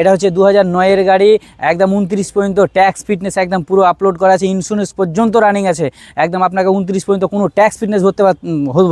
এটা হচ্ছে দু হাজার নয়ের গাড়ি, একদম উনত্রিশ পর্যন্ত ট্যাক্স ফিটনেস একদম পুরো আপলোড করা আছে ইন্স্যুরেন্স পর্যন্ত রানিং আছে। একদম আপনাকে উনত্রিশ পর্যন্ত কোনো ট্যাক্স ফিটনেস ভরতে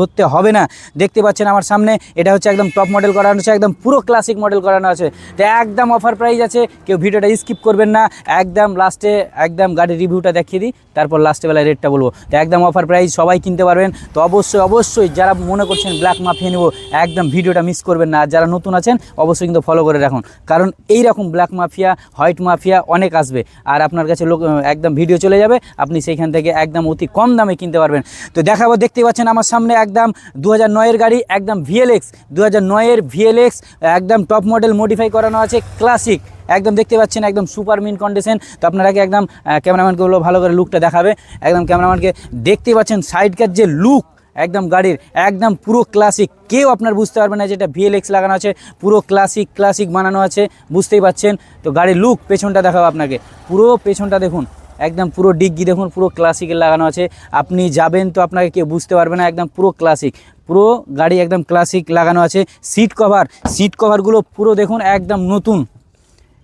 ভরতে হবে না। দেখতে পাচ্ছেন আমার সামনে, এটা হচ্ছে একদম টপ মডেল করানো আছে, একদম পুরো ক্লাসিক মডেল করানো আছে। তো একদম অফার প্রাইস আছে, কেউ ভিডিওটা স্কিপ করবেন না। একদম লাস্টে একদম গাড়ির রিভিউটা দেখিয়ে দিই, তারপর লাস্টে বেলায় রেটটা বলব। তো একদম অফার প্রাইস সবাই কিনতে পারবেন। তো অবশ্যই অবশ্যই যারা মনে করছেন ব্ল্যাক মাফিয়ে নেব, একদম ভিডিওটা মিস করবেন না। যারা নতুন আছেন, অবশ্যই কিন্তু ফলো করে রাখুন। কারণ এই রকম ব্ল্যাক মাফিয়া হোয়াইট মাফিয়া অনেক আসবে। আর আপনার কাছে লোক একদম ভিডিও চলে যাবে, আপনি সেইখান থেকে একদম অতি কম দামে কিনতে পারবেন। তো দেখাবো, দেখতে পাচ্ছেন আমার সামনে একদম দু হাজার গাড়ি, একদম ভিএলএক্স দু হাজার নয়ের ভিএলএক্স একদম টপ মডেল মডিফাই করানো আছে ক্লাসিক একদম দেখতে পাচ্ছেন, একদম সুপার মিন কন্ডিশন তো আপনারাকে একদম ক্যামেরাম্যানকে বলব, ভালো করে লুকটা দেখাবে। একদম ক্যামেরাম্যানকে দেখতে পাচ্ছেন সাইডকার যে লুক একদম গাড়ির, একদম পুরো ক্লাসিক কেউ আপনার বুঝতে পারবে না যেটা ভিএলএক্স লাগানো আছে, পুরো ক্লাসিক ক্লাসিক বানানো আছে, বুঝতেই পাচ্ছেন? তো গাড়ির লুক পেছনটা দেখাবো আপনাকে। পুরো পেছনটা দেখুন, একদম পুরো ডিগ্গি দেখুন, পুরো ক্লাসিকের লাগানো আছে। আপনি যাবেন তো আপনাকে কেউ বুঝতে পারবে না, একদম পুরো ক্লাসিক পুরো গাড়ি একদম ক্লাসিক লাগানো আছে। সিট কভার সিট কভারগুলো পুরো দেখুন একদম নতুন।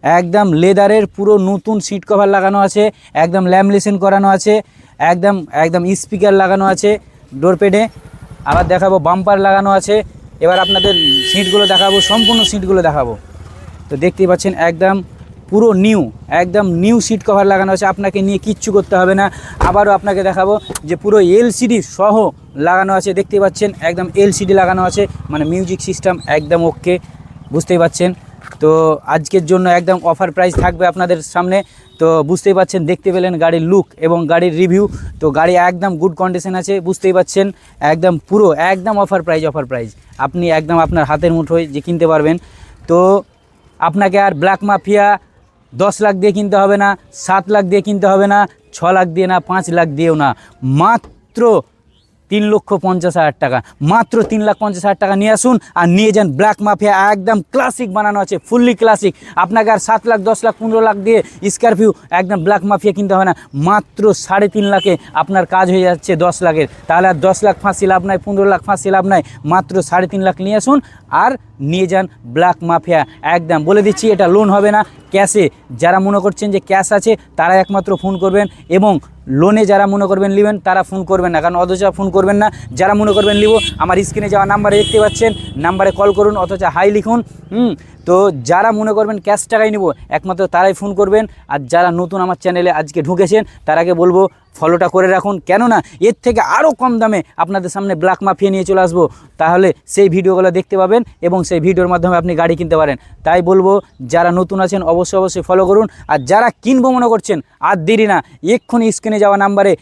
একদম লেদারের পুরো নতুন সিট কভার লাগানো আছে। একদম ল্যামলেশন করানো আছে। একদম একদম স্পিকার লাগানো আছে। ডোরপেডে আবার দেখাবো বাম্পার লাগানো আছে। এবার আপনাদের সিটগুলো দেখাবো, সম্পূর্ণ সিটগুলো দেখাবো। তো দেখতেই পাচ্ছেন, একদম পুরো নিউ একদম নিউ সিট কভার লাগানো আছে। আপনাকে নিয়ে কিচ্ছু করতে হবে না। আবারও আপনাকে দেখাবো যে পুরো এলসিডি সহ লাগানো আছে। দেখতেই পাচ্ছেন, একদম এলসিডি লাগানো আছে। মানে মিউজিক সিস্টেম একদম ওকে বুঝতেই পাচ্ছেন। তো আজকের জন্য একদম অফার প্রাইস থাকবে আপনাদের সামনে। তো বুঝতেই পাচ্ছেন, দেখতে পেলেন গাড়ির লুক এবং গাড়ির রিভিউ তো গাড়ি একদম গুড কন্ডিশন আছে, বুঝতেই পাচ্ছেন, একদম পুরো, একদম অফার প্রাইস অফার প্রাইস আপনি একদম আপনার হাতের মুঠোয় যে কিনতে পারবেন। তো আপনাকে আর ব্ল্যাক মাফিয়া দশ লাখ দিয়ে কিনতে হবে না, সাত লাখ দিয়ে কিনতে হবে না, ছ লাখ দিয়ে না, পাঁচ লাখ দিয়েও না। মাত্র তিন লক্ষ পঞ্চাশ হাজার টাকা। মাত্র তিন লাখ পঞ্চাশ হাজার টাকা নিয়ে আসুন আর নিয়ে যান ব্ল্যাক মাফিয়া একদম ক্লাসিক বানানো আছে ফুললি ক্লাসিক আপনাকে আর সাত লাখ, দশ লাখ, পনেরো লাখ দিয়ে স্করপিও একদম ব্ল্যাক মাফিয়া কিনতে হবে না। মাত্র সাড়ে তিন লাখে আপনার কাজ হয়ে যাচ্ছে দশ লাখের। তাহলে আর দশ লাখ ফাঁসি লাভ নাই, পনেরো লাখ ফাঁসি লাভ নাই, মাত্র সাড়ে তিন লাখ নিয়ে আসুন আর নিয়ে যান ব্ল্যাক মাফিয়া একদম বলে দিচ্ছি, এটা লোন হবে না। ক্যাশে যারা মনে করছেন যে ক্যাশ আছে, তারা একমাত্র ফোন করবেন এবং লোনে যারা মনে করবেন নেবেন, তারা ফোন করবেন না। কারণ অথচ ফোন করবেন না, যারা মনে করবেন নিব, আমার স্ক্রিনে যাওয়া নাম্বারে দেখতে পাচ্ছেন নাম্বারে কল করুন, অথচ হাই লিখুন, হুম? তো যারা মনে করবেন ক্যাশ টাকাই নিব, একমাত্র তারাই ফোন করবেন। আর যারা নতুন আমার চ্যানেলে আজকে ঢুকেছেন তারাকে বলব ফলোটা করে রাখুন। কেননা এর থেকে আরও কম দামে আপনাদের সামনে ব্ল্যাক মাফিয়া নিয়ে চলে আসব। তাহলে সেই ভিডিওগুলো দেখতে পাবেন এবং সেই ভিডিওর মাধ্যমে আপনি গাড়ি কিনতে পারেন। তাই বলব, যারা নতুন আছেন অবশ্যই অবশ্যই ফলো করুন। আর যারা কিনবো মনে করছেন, আর দেরি না, এক্ষুনি স্ক্রিনে যাওয়া নাম্বারে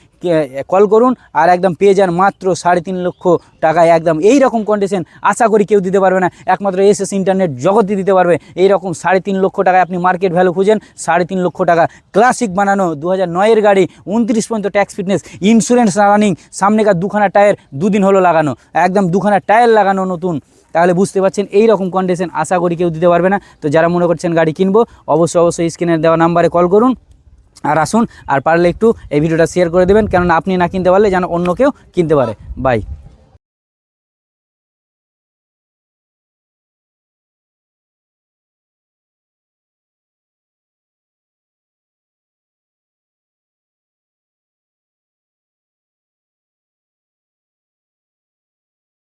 কল করুন আর একদম পেয়ে যান মাত্র সাড়ে তিন লক্ষ টাকায় একদম এই রকম কন্ডিশন আশা করি কেউ দিতে পারবে না। একমাত্র এস এস ইন্টারনেট জগৎই দিতে পারবে। এই রকম সাড়ে তিন লক্ষ টাকায় আপনি মার্কেট ভ্যালু খুঁজেন, সাড়ে তিন লক্ষ টাকা। ক্লাসিক বানানো দু হাজার নয়ের গাড়ি, উনত্রিশ পর্যন্ত ট্যাক্স ফিটনেস ইন্স্যুরেন্স রানিং সামনেকার দুখানা টায়ার দুদিন হলো লাগানো। একদম দুখানা টায়ার লাগানো নতুন। তাহলে বুঝতে পারছেন এই রকম কন্ডিশন আশা করি কেউ দিতে পারবে না। তো যারা মনে করছেন গাড়ি কিনবো, অবশ্যই অবশ্যই স্ক্রিনের দেওয়া নাম্বারে কল করুন। আর আসুন আর পারলে একটু এই ভিডিওটা শেয়ার করে দেবেন। কেননা আপনি না কিনতে পারলে যেন অন্য কেউ কিনতে পারে। বাই